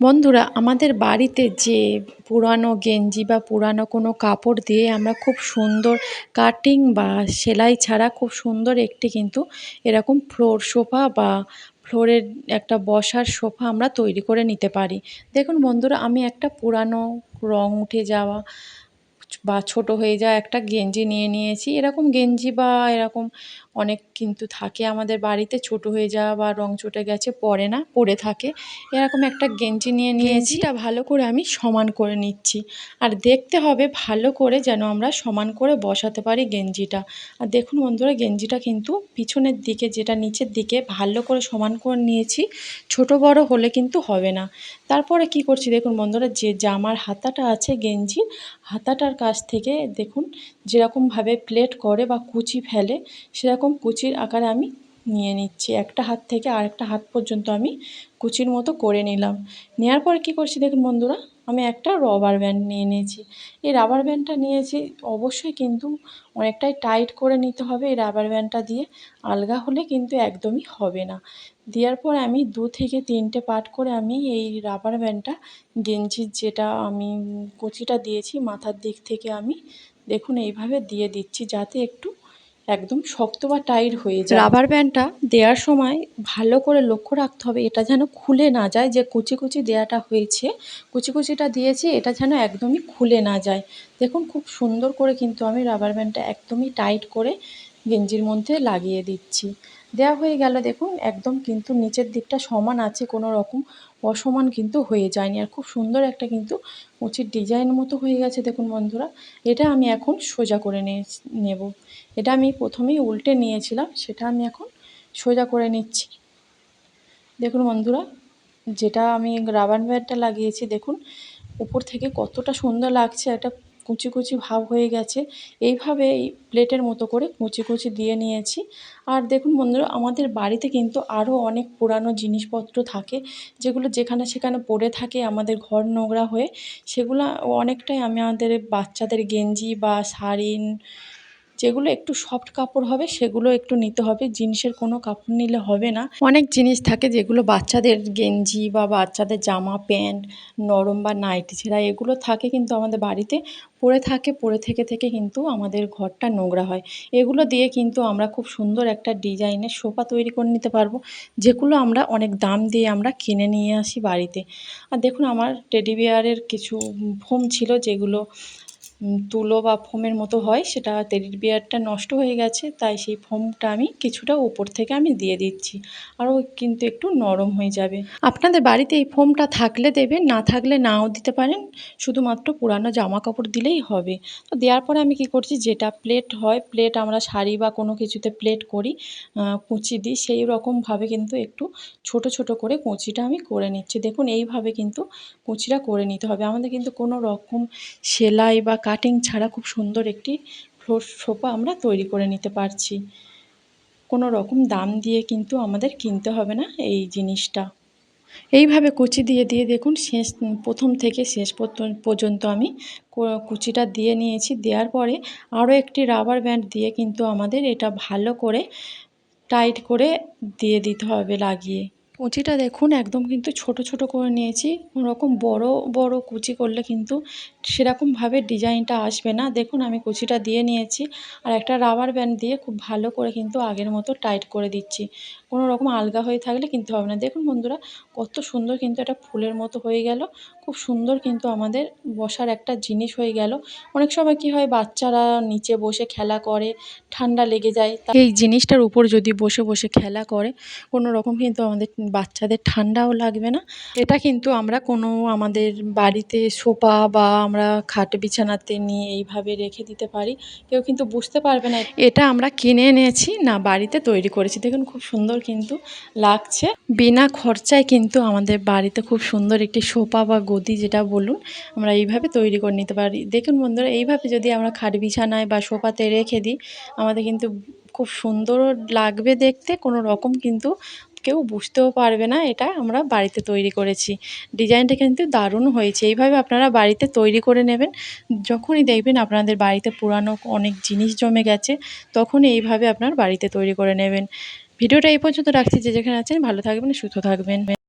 বন্ধুরা, আমাদের বাড়িতে যে পুরানো গেঞ্জি বা পুরানো কোনো কাপড় দিয়ে আমরা খুব সুন্দর কাটিং বা সেলাই ছাড়া খুব সুন্দর একটি কিন্তু এরকম ফ্লোর সোফা বা ফ্লোরের একটা বসার সোফা আমরা তৈরি করে নিতে পারি। দেখুন বন্ধুরা, আমি একটা পুরানো রং উঠে যাওয়া বা ছোট হয়ে যাওয়া একটা গেঞ্জি নিয়ে নিয়েছি। এরকম গেঞ্জি বা এরকম অনেক কিন্তু থাকে আমাদের বাড়িতে ছোট হয়ে যাওয়া বা রং চটে গেছে পরে না পরে থাকে। এরকম একটা গেঞ্জি নিয়ে নিয়েছি এটা ভালো করে আমি সমান করে নিচ্ছি। আর দেখতে হবে ভালো করে যেন আমরা সমান করে বসাতে পারি গেঞ্জিটা। আর দেখুন বন্ধুরা গেঞ্জিটা কিন্তু পিছনের দিকে যেটা নিচের দিকে ভালো করে সমান করে নিয়েছি। ছোট বড় হলে কিন্তু হবে না। তারপরে কি করছি দেখুন বন্ধুরা যে জামার হাতাটা আছে গেঞ্জি হাতাটার কাছ থেকে দেখুন যেরকমভাবে প্লেট করে বা কুচি ফেলে, সেরকম কুচির আকারে আমি নিয়ে নিচ্ছি। একটা হাত থেকে আরেকটা হাত পর্যন্ত আমি কুচির মতো করে নিলাম। নেওয়ার পরে কী করছি দেখুন বন্ধুরা, আমি একটা রবার ব্যান্ড নিয়ে নিয়েছি। এই রাবার ব্যান্ডটা নিয়েছি, অবশ্যই কিন্তু অনেকটাই টাইট করে নিতে হবে এই রাবার ব্যান্ডটা দিয়ে। আলগা হলে কিন্তু একদমই হবে না। দেওয়ার পর আমি দু থেকে তিনটে পার্ট করে আমি এই রাবার ব্যান্ডটা গেঞ্জির যেটা আমি, কুচিটা দিয়েছি মাথার দিক থেকে আমি দেখুন, এইভাবে দিয়ে দিচ্ছি যাতে একটু একদম শক্ত বা টাইট হয়ে যায়। রাবার ব্যান্ডটা দেওয়ার সময় ভালো করে লক্ষ্য রাখতে হবে, এটা যেন খুলে না যায়, যে কুচি কুচি দেওয়াটা হয়েছে, কুচি কুচিটা দিয়েছি, এটা যেন একদমই খুলে না যায়। দেখুন, খুব সুন্দর করে কিন্তু আমি রাবার ব্যান্ডটা একদমই টাইট করে গেঞ্জির মধ্যে লাগিয়ে দিচ্ছি। দেওয়া হয়ে গেল দেখুন, একদম কিন্তু নিচের দিকটা সমান আছে, কোনো রকম অসমান কিন্তু হয়ে যায়নি। আর খুব সুন্দর একটা কিন্তু কুচির ডিজাইন মতো হয়ে গেছে দেখুন বন্ধুরা। এটা আমি এখন সোজা করে নিয়ে নেব। এটা আমি প্রথমেই উল্টে নিয়েছিলাম, সেটা আমি এখন সোজা করে নিচ্ছি। দেখুন বন্ধুরা, যেটা আমি রাবার ব্যান্ডটা লাগিয়েছি, দেখুন, উপর থেকে কতটা সুন্দর লাগছে। একটা কুচি কুচি ভাব হয়ে গেছে। এইভাবে এই প্লেটের মতো করে কুচি কুচি দিয়ে নিয়েছি। আর দেখুন বন্ধুরা, আমাদের বাড়িতে কিন্তু আরও অনেক পুরানো জিনিসপত্র থাকে, যেগুলো যেখানে সেখানে পড়ে থাকে আমাদের ঘর নোংরা হয়ে। সেগুলো অনেকটাই আমি আমাদের বাচ্চাদের গেঞ্জি বা শাড়ি যেগুলো একটু সফট কাপড় হবে, সেগুলো একটু নিতে হবে। জিন্সের কোনো কাপড় নিলে হবে না। অনেক জিনিস থাকে যেগুলো বাচ্চাদের গেঞ্জি বা বাচ্চাদের জামা, প্যান্ট, নরম বা নাইটি ছেঁড়া এগুলো থাকে কিন্তু আমাদের বাড়িতে। পরে থাকে, পরে থেকে থেকে কিন্তু আমাদের ঘরটা নোংরা হয়। এগুলো দিয়ে কিন্তু আমরা খুব সুন্দর একটা ডিজাইনের সোফা তৈরি করে নিতে পারব, যেগুলো আমরা অনেক দাম দিয়ে আমরা কিনে নিয়ে আসি বাড়িতে। আর দেখুন, আমার টেডি বিয়ারের কিছু ফোম ছিল যেগুলো তুলো বা ফোমের মতো হয়, সেটা টেডি বিয়ারটা নষ্ট হয়ে গেছে, তাই সেই ফোমটা আমি কিছুটা উপর থেকে আমি দিয়ে দিচ্ছি। আরও কিন্তু একটু নরম হয়ে যাবে। আপনাদের বাড়িতে এই ফোমটা থাকলে দেবেন, না থাকলে নাও দিতে পারেন, শুধুমাত্র পুরানো জামা কাপড় দিলেই হবে। তো দেওয়ার পরে আমি কি করছি, যেটা প্লেট হয় প্লেট আমরা শাড়ি বা কোনো কিছুতে প্লেট করি কুচি দিই, সেই রকমভাবে কিন্তু একটু ছোট ছোট করে কুচিটা আমি করে নিচ্ছি। দেখুন, এইভাবে কিন্তু কুচিটা করে নিতে হবে। আমাদের কিন্তু কোনো রকম সেলাই বা কাটিং ছাড়া খুব সুন্দর একটি ফ্লোর সোফা আমরা তৈরি করে নিতে পারছি। কোনো রকম দাম দিয়ে কিন্তু আমাদের কিনতে হবে না এই জিনিসটা। এইভাবে কুচি দিয়ে দিয়ে দেখুন শেষ, প্রথম থেকে শেষ পর্যন্ত আমি কুচিটা দিয়ে নিয়েছি। দেওয়ার পরে আরও একটি রাবার ব্যান্ড দিয়ে কিন্তু আমাদের এটা ভালো করে টাইট করে দিয়ে দিতে হবে লাগিয়ে। কুচিটা দেখুন, একদম কিন্তু ছোট ছোট করে নিয়েছি। ওরকম বড় বড় কুচি করলে কিন্তু সেরকমভাবে ডিজাইনটা আসবে না। দেখুন, আমি কুচিটা দিয়ে নিয়েছি আর একটা রাবার ব্যান্ড দিয়ে খুব ভালো করে কিন্তু আগের মতো টাইট করে দিচ্ছি। কোনো রকম আলগা হয়ে থাকলে কিন্তু হবে না। দেখুন বন্ধুরা, কত সুন্দর কিন্তু একটা ফুলের মতো হয়ে গেল। খুব সুন্দর কিন্তু আমাদের বসার একটা জিনিস হয়ে গেল। অনেক সময় কি হয়, বাচ্চারা নিচে বসে খেলা করে, ঠান্ডা লেগে যায় এই জিনিসটার উপর যদি বসে বসে খেলা করে, কোনো রকম কিন্তু আমাদের বাচ্চাদের ঠান্ডাও লাগবে না। এটা কিন্তু আমরা কোনো আমাদের বাড়িতে সোফা বা আমরা খাট বিছানাতে নিয়ে এইভাবে রেখে দিতে পারি। কেউ কিন্তু বুঝতে পারবে না, এটা আমরা কিনে এনেছি, না বাড়িতে তৈরি করেছি। দেখুন খুব সুন্দর কিন্তু লাগছে। বিনা খরচায় কিন্তু আমাদের বাড়িতে খুব সুন্দর একটি সোফা বা গদি যেটা বলুন, আমরা এইভাবে তৈরি করে নিতে পারি। দেখুন বন্ধুরা, এইভাবে যদি আমরা খাট বিছানায় বা সোফাতে রেখে দিই, আমাদের কিন্তু খুব সুন্দরও লাগবে দেখতে, কোনো রকম কিন্তু কেউ বুঝতেও পারবে না, এটা আমরা বাড়িতে তৈরি করেছি। ডিজাইনটা কিন্তু দারুণ হয়েছে। এইভাবে আপনারা বাড়িতে তৈরি করে নেবেন। যখনই দেখবেন আপনাদের বাড়িতে পুরানো অনেক জিনিস জমে গেছে, তখনই এইভাবে আপনার বাড়িতে তৈরি করে নেবেন। ভিডিওটা এই পর্যন্ত রাখছি। যে যেখানে আছেন, ভালো থাকবেন, সুস্থ থাকবেন।